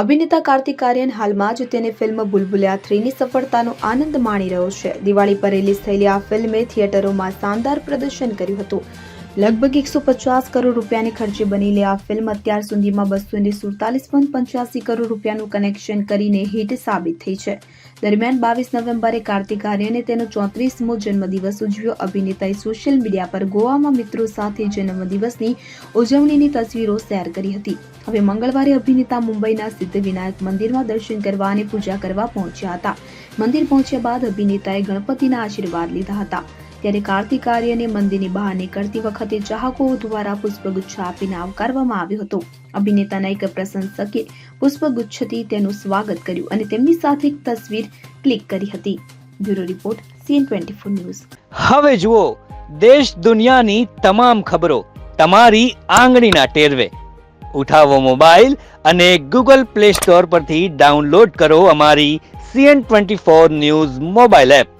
અભિનેતા કાર્તિક આર્યન હાલમાં જ તેની ફિલ્મ બુલબુલિયા થ્રીની સફળતાનો આનંદ માણી રહ્યો છે. દિવાળી પર રિલીઝ થયેલી આ ફિલ્મે થિયેટરોમાં શાનદાર પ્રદર્શન કર્યું હતું. લગભગ એકસો પચાસ કરોડ રૂપિયાની ખર્ચે બનેલી આ ફિલ્મ અત્યાર સુધીમાં બસો ને સુડતાલીસ પોઈન્ટ પંચ્યાસી કરોડ રૂપિયાનું કનેક્શન કરીને હિટ સાબિત થઈ છે. દરમિયાન બાવીસ નવેમ્બરે કાર્તિક આર્યને તેનો ચોત્રીસમો જન્મદિવસ ઉજવ્યો. અભિનેતાએ સોશિયલ મીડિયા પર ગોવામાં મિત્રો સાથે જન્મદિવસની ઉજવણીની તસવીરો શેર કરી હતી. હવે મંગળવારે અભિનેતા મુંબઈના સિદ્ધવિનાયક મંદિરમાં દર્શન કરવા અને પૂજા કરવા પહોંચ્યા હતા. મંદિર પહોંચ્યા બાદ અભિનેતાએ ગણપતિના આશીર્વાદ લીધા હતા. ત્યારે કાર્તિક આર્યને મંદિરની બહાર નીકળતી વખતે ચાહકો દ્વારા પુષ્પગુચ્છ આપીને આવકારવામાં આવ્યો હતો. અભિનેતાના એક પ્રશંસકે પુષ્પગુચ્છથી તેનું સ્વાગત કર્યું અને તેમની સાથે એક તસવીર ક્લિક કરી હતી. Bureau report, CN twenty four news. હવે જુઓ, દેશ દુનિયાની તમામ ખબરો તમારી આંગળીના ટેરવે. ઉઠાવો મોબાઈલ અને ગૂગલ પ્લે સ્ટોર પરથી ડાઉનલોડ કરો અમારી CN twenty four news mobile app.